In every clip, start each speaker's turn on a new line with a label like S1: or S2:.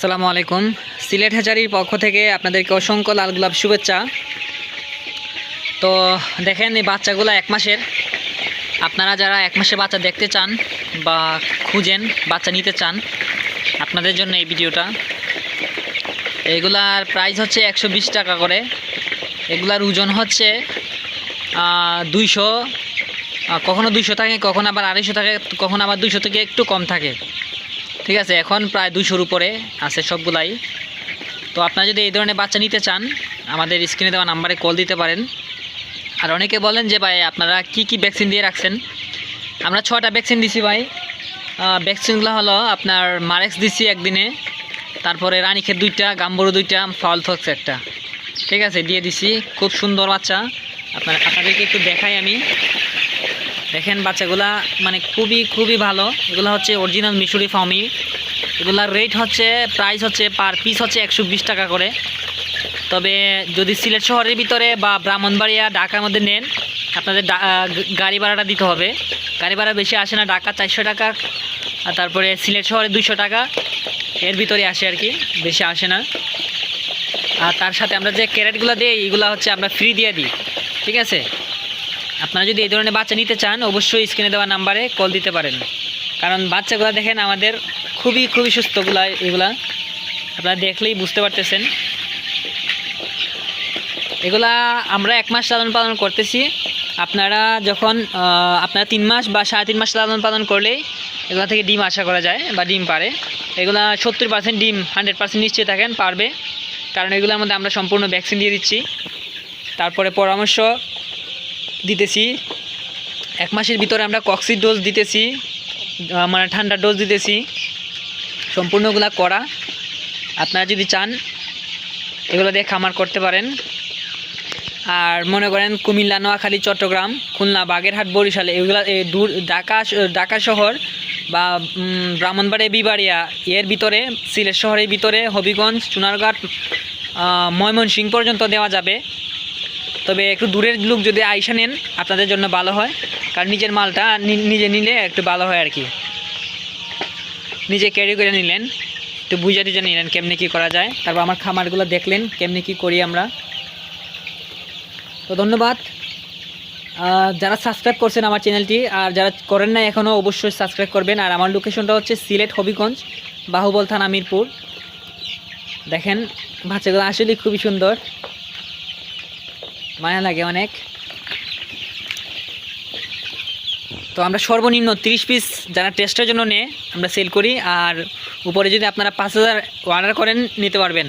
S1: আসসালামু আলাইকুম। সিলেট হাজারির পক্ষ থেকে আপনাদেরকে অসংখ্য লাল গোলাপ শুভেচ্ছা। তো দেখেন এই বাচ্চাগুলো এক মাসের। আপনারা যারা এক মাসের বাচ্চা দেখতে চান বা খুঁজেন, বাচ্চা নিতে চান, আপনাদের জন্য এই ভিডিওটা। এগুলার প্রাইস হচ্ছে একশো বিশ টাকা করে। এগুলার ওজন হচ্ছে দুইশো কখনো দুইশো থাকে, কখনো আবার আড়াইশো থাকে, কখনো আবার দুইশো থেকে একটু কম থাকে। ঠিক আছে, এখন প্রায় দুইশোর উপরে আছে সবগুলাই। তো আপনারা যদি এই ধরনের বাচ্চা নিতে চান, আমাদের স্ক্রিনে দেওয়া নাম্বারে কল দিতে পারেন। আর অনেকে বলেন যে, ভাই, আপনারা কি কি ভ্যাকসিন দিয়ে রাখছেন? আমরা ছটা ভ্যাকসিন দিছি, ভাই। ভ্যাকসিনগুলো হলো আপনার মারেক্স দিছি একদিনে, তারপরে রানীক্ষেত দুইটা, গাম্বরু দুইটা, ফাউল থক্স একটা। ঠিক আছে, দিয়ে দিছি। খুব সুন্দর বাচ্চা। আপনার আপনাদেরকে একটু দেখাই আমি। দেখেন বাচ্চাগুলা মানে খুবই খুবই ভালো। এগুলো হচ্ছে অরিজিনাল মিশরি ফার্মি এগুলার রেট হচ্ছে প্রাইস হচ্ছে পার পিস হচ্ছে একশো বিশ টাকা করে। তবে যদি সিলেট শহরের ভিতরে বা ব্রাহ্মণবাড়িয়া, ঢাকার মধ্যে নেন, আপনাদের গাড়ি ভাড়াটা দিতে হবে। গাড়ি ভাড়া বেশি আসে না, ঢাকা চারশো টাকা, আর তারপরে সিলেট শহরে দুইশো টাকা। এর ভিতরে আসে আর কি, বেশি আসে না। আর তার সাথে আমরা যে ক্যারেটগুলো দিই এইগুলো হচ্ছে আমরা ফ্রি দিয়ে দিই। ঠিক আছে? আপনারা যদি এই ধরনের বাচ্চা নিতে চান, অবশ্যই স্ক্রিনে দেওয়া নাম্বারে কল দিতে পারেন। কারণ বাচ্চাগুলো দেখেন আমাদের খুবই খুবই সুস্থগুলা, এগুলা আপনারা দেখলেই বুঝতে পারতেছেন। এগুলা আমরা এক মাস লালন পালন করতেছি। আপনারা যখন আপনারা তিন মাস বা সাড়ে তিন মাস লালন পালন করলেই এগুলো থেকে ডিম আশা করা যায় বা ডিম পারে। এগুলা সত্তর পার্সেন্ট ডিম হান্ড্রেড পার্সেন্ট নিশ্চয়ই থাকেন, পারবে। কারণ এগুলোর মধ্যে আমরা সম্পূর্ণ ভ্যাকসিন দিয়ে দিচ্ছি। তারপরে পরামর্শ দিতেছি। এক মাসের ভিতরে আমরা কক্সির ডোজ দিতেছি মানে ঠান্ডা ডোজ দিতেছি। সম্পূর্ণগুলা করা। আপনারা যদি চান, এগুলো দিয়ে খামার করতে পারেন। আর মনে করেন কুমিল্লা, নোয়াখালী, চট্টগ্রাম, খুলনা, বাগেরহাট, বরিশাল, এগুলা দূর, ঢাকা ঢাকা শহর বা ব্রাহ্মণবাড়িয়া, বিবাড়িয়া, এর ভিতরে, সিলেট শহরের ভিতরে, হবিগঞ্জ চুনারঘাট ময়মনসিংহ পর্যন্ত দেওয়া যাবে। তবে একটু দূরের লোক যদি আইসা নেন, আপনাদের জন্য ভালো হয়। কারণ নিজের মালটা নিজে নিলে একটু ভালো হয় আর কি। নিজে ক্যারি করে নিলেন, একটু বুঝে টুঝে নিলেন কেমনি কী করা যায়। তারপর আমার খামারগুলো দেখলেন, কেমনি কী করি আমরা। তো ধন্যবাদ। যারা সাবস্ক্রাইব করছেন আমার চ্যানেলটি আর যারা করেন না এখনও অবশ্যই সাবস্ক্রাইব করবেন। আর আমার লোকেশনটা হচ্ছে সিলেট হবিগঞ্জ, বাহুবল থানা মিরপুর। দেখেন, বাচ্চাগুলো আসলেই খুবই সুন্দর। মায়া লাগে অনেক। তো আমরা সর্বনিম্ন তিরিশ পিস যারা টেস্টের জন্য নেয় আমরা সেল করি। আর উপরে যদি আপনারা পাঁচ হাজার অর্ডার করেন, নিতে পারবেন।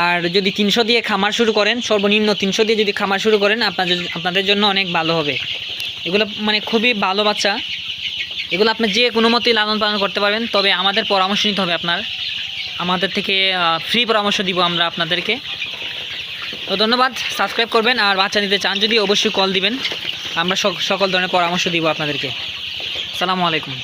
S1: আর যদি তিনশো দিয়ে খামার শুরু করেন, সর্বনিম্ন তিনশো দিয়ে যদি খামার শুরু করেন, আপনাদের আপনাদের জন্য অনেক ভালো হবে। এগুলো মানে খুবই ভালো বাচ্চা। এগুলো আপনি যে কোনো মতেই লালন পালন করতে পারবেন, তবে আমাদের পরামর্শ নিতে হবে আপনার। আমাদের থেকে ফ্রি পরামর্শ দিব আমরা আপনাদেরকে। তো ধন্যবাদ সাবস্ক্রাইব করবেন আর বাচ্চা নিতে চান যদি অবশ্যই কল দিবেন। আমরা সক- সকল ধরনের পরামর্শ দিব আপনাদেরকে। সালামু আলাইকুম।